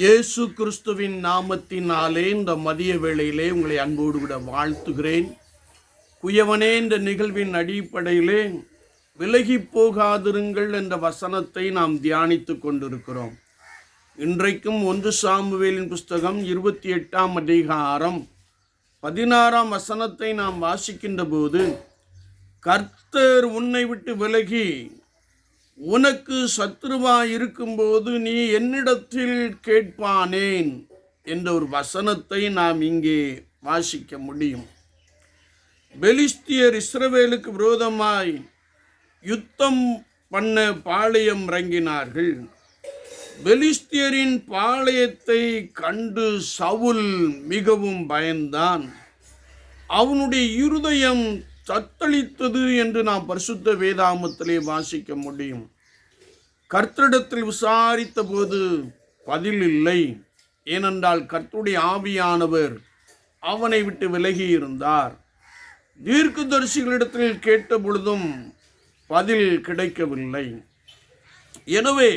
இயேசு கிறிஸ்துவின் நாமத்தினாலே இந்த மதிய வேளையிலே உங்களை அன்போடு கூட வாழ்த்துகிறேன். குயவனே என்ற நிகழ்வின் அடிப்படையிலே விலகி போகாதிருங்கள் என்ற வசனத்தை நாம் தியானித்துக் கொண்டிருக்கிறோம். இன்றைக்கும் ஒன்று சாமுவேலின் புஸ்தகம் இருபத்தி எட்டாம் அதிகாரம் பதினாறாம் வசனத்தை நாம் வாசிக்கின்ற போது கர்த்தர் உன்னை விட்டு விலகி உனக்கு சத்ருவா இருக்கும்போது நீ என்னிடத்தில் கேட்பானேன் என்ற ஒரு வசனத்தை நாம் இங்கே வாசிக்க முடியும். பெலிஸ்தியர் இஸ்ரவேலுக்கு விரோதமாய் யுத்தம் பண்ண பாளையம் இறங்கினார்கள். பெலிஸ்தியரின் பாளையத்தை கண்டு சவுல் மிகவும் பயந்தான். அவனுடைய இருதயம் தத்தளித்தது என்று நாம் பரிசுத்த வேதாமத்திலே வாசிக்க முடியும். கர்த்தரிடத்தில் விசாரித்த போது பதில் இல்லை. ஏனென்றால் கர்த்துடைய ஆவியானவர் அவனை விட்டு விலகி இருந்தார். தீர்க்கதரிசிகளிடத்தில் கேட்ட பொழுதும் பதில் கிடைக்கவில்லை. எனவே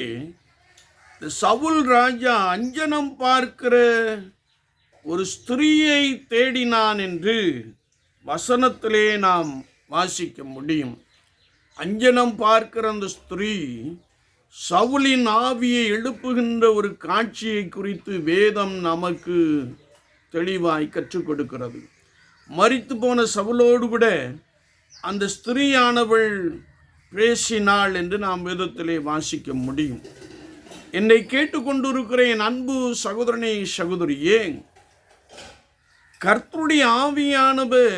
சவுல் ராஜா அஞ்சனம் பார்க்கிற ஒரு ஸ்திரீயை தேடினான் என்று வசனத்திலே நாம் வாசிக்க முடியும். அஞ்சனம் பார்க்கிற அந்த ஸ்திரீ சவுலின் ஆவியை எழுப்புகின்ற ஒரு காட்சியை குறித்து வேதம் நமக்கு தெளிவாய் கற்றுக் கொடுக்கிறது. மறித்து போன சவுலோடு கூட அந்த ஸ்திரீயானவள் பேசினாள் என்று நாம் வேதத்திலே வாசிக்க முடியும். என்னை கேட்டுக்கொண்டிருக்கிற என் அன்பு சகோதரனே சகோதரியே கர்த்தருடைய ஆவியானவர்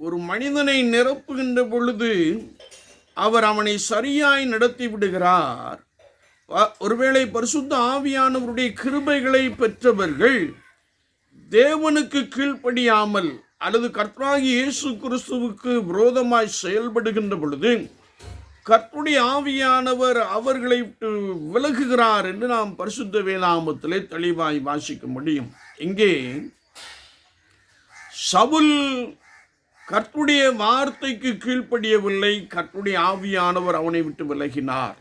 ஒரு மனிதனை நிரப்புகின்ற பொழுது அவர் அவனை சரியாய் நடத்தி விடுகிறார். ஒருவேளை பரிசுத்த ஆவியானவருடைய கிருபைகளை பெற்றவர்கள் தேவனுக்கு கீழ்ப்படியாமல் அல்லது கர்த்தராகி இயேசு கிறிஸ்துவுக்கு விரோதமாய் செயல்படுகின்ற பொழுது கர்த்துடைய ஆவியானவர் அவர்களை விட்டு விலகுகிறார் என்று நாம் பரிசுத்த வேதாமத்திலே தெளிவாய் வாசிக்க முடியும். இங்கே சவுல் கர்த்துடைய வார்த்தைக்கு கீழ்ப்படியவில்லை. கர்த்துடைய ஆவியானவர் அவனை விட்டு விலகினார்.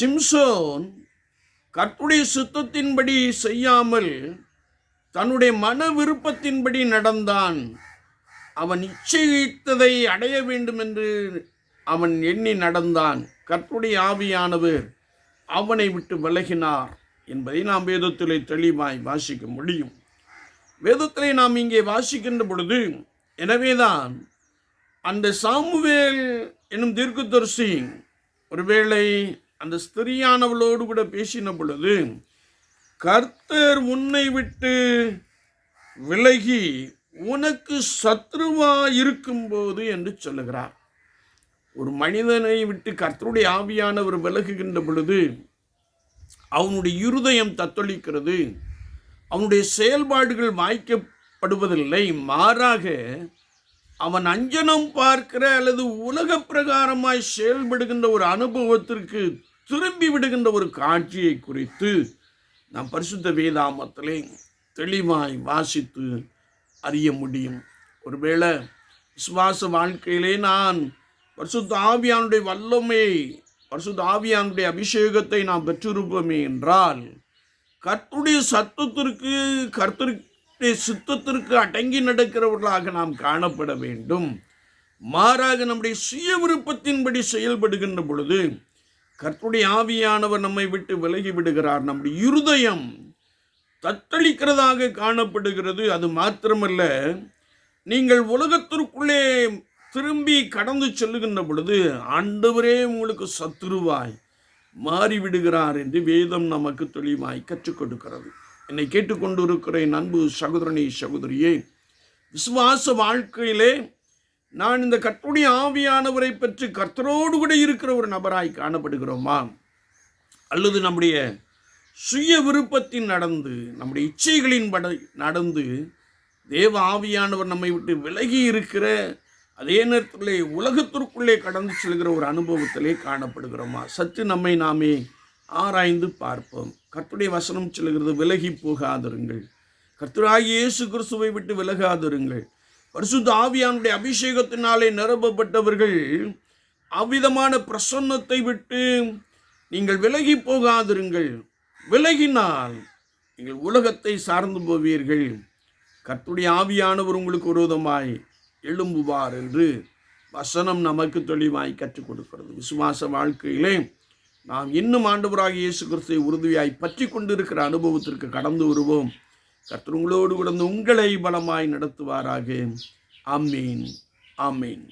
சிம்சோன் கர்த்துடைய சுத்தத்தின்படி செய்யாமல் தன்னுடைய மன விருப்பத்தின்படி நடந்தான். அவன் நிச்சயித்ததை அடைய வேண்டும் என்று அவன் எண்ணி நடந்தான். கர்த்துடைய ஆவியானவர் அவனை விட்டு விலகினார் என்பதை நாம் வேதத்திலே தெளிவாய் வாசிக்க முடியும். வேதத்திலே நாம் இங்கே வாசிக்கின்ற பொழுது எனவேதான் அந்த சாமுவேல் என்னும் தீர்க்கதரிசி ஒருவேளை அந்த ஸ்திரியானவளோடு கூட பேசின பொழுது கர்த்தர் உன்னை விட்டு விலகி உனக்கு சத்ருவா இருக்கும்போது என்று சொல்லுகிறார். ஒரு மனிதனை விட்டு கர்த்தருடைய ஆவியானவர் விலகுகின்ற பொழுது அவனுடைய இருதயம் தத்தளிக்கிறது. அவனுடைய செயல்பாடுகள் வாய்க்கப்படுவதில்லை. மாறாக அவன் அஞ்சனம் பார்க்கிற அல்லது உலக பிரகாரமாய் செயல்படுகின்ற ஒரு அனுபவத்திற்கு திரும்பி விடுகின்ற ஒரு காட்சியை குறித்து நாம் பரிசுத்த வேதாமத்திலே தெளிவாய் வாசித்து அறிய முடியும். ஒருவேளை விசுவாச வாழ்க்கையிலே நான் பரிசுத்த ஆவியானுடைய வல்லமை பரிசுத்த ஆவியானுடைய அபிஷேகத்தை நாம் பெற்றிருப்போமே என்றால் கர்த்துடைய சத்தத்திற்கு கர்த்தருடைய சித்தத்திற்கு அடங்கி நடக்கிறவர்களாக நாம் காணப்பட வேண்டும். மாறாக நம்முடைய சுய விருப்பத்தின்படி செயல்படுகின்ற பொழுது கர்த்துடைய ஆவியானவர் நம்மை விட்டு விலகி விடுகிறார். நம்முடைய இருதயம் தத்தளிக்கிறதாக காணப்படுகிறது. அது மாத்திரமல்ல நீங்கள் உலகத்திற்குள்ளே திரும்பி கடந்து செல்லுகின்ற பொழுது ஆண்டவரே உங்களுக்கு சத்துருவாய். மாறிவிடுகிறார் என்று வேதம் நமக்கு தெளிவாய் கற்றுக் கொடுக்கிறது என்னை கேட்டுக்கொண்டிருக்கிறேன் அன்பு சகோதரனே சகோதரியே விசுவாச வாழ்க்கையிலே நான் இந்த கர்த்தருடைய ஆவியானவரை பற்றி கர்த்தரோடு கூட இருக்கிற ஒரு நபராய் காணப்படுகிறோமா? அல்லது நம்முடைய சுய விருப்பத்தின் நடந்து நம்முடைய இச்சைகளின் பட நடந்து தேவ ஆவியானவர் நம்மை விட்டு விலகி இருக்கிற அதே நேரத்தில் உலகத்திற்குள்ளே கடந்து செல்கிற ஒரு அனுபவத்திலே காணப்படுகிறோமா? சற்று நம்மை நாமே ஆராய்ந்து பார்ப்போம். கர்த்துடைய வசனம் செல்கிறது விலகி போகாதிருங்கள். கர்த்தராகிய இயேசு கிறிஸ்துவை விட்டு விலகாதிருங்கள். பரிசுத்த ஆவியானுடைய அபிஷேகத்தினாலே நிரப்பப்பட்டவர்கள் அவ்விதமான பிரசன்னத்தை விட்டு நீங்கள் விலகி போகாதிருங்கள். விலகினால் நீங்கள் உலகத்தை சார்ந்து போவீர்கள். கர்த்துடைய ஆவியானவர் உங்களுக்கு விரோதமாய் எழும்புவார் என்று வசனம் நமக்கு தெளிவாய் கற்றுக் கொடுக்கிறது. விசுவாச வாழ்க்கையிலே நாம் இன்னும் ஆண்டவராக இயேசு கிறிஸ்துவை உறுதியாய் பற்றி கொண்டிருக்கிற அனுபவத்திற்கு கடந்து வருவோம். கர்த்தருங்களோடு கிடந்து உங்களை பலமாய் நடத்துவாராக. அமீன் அமீன்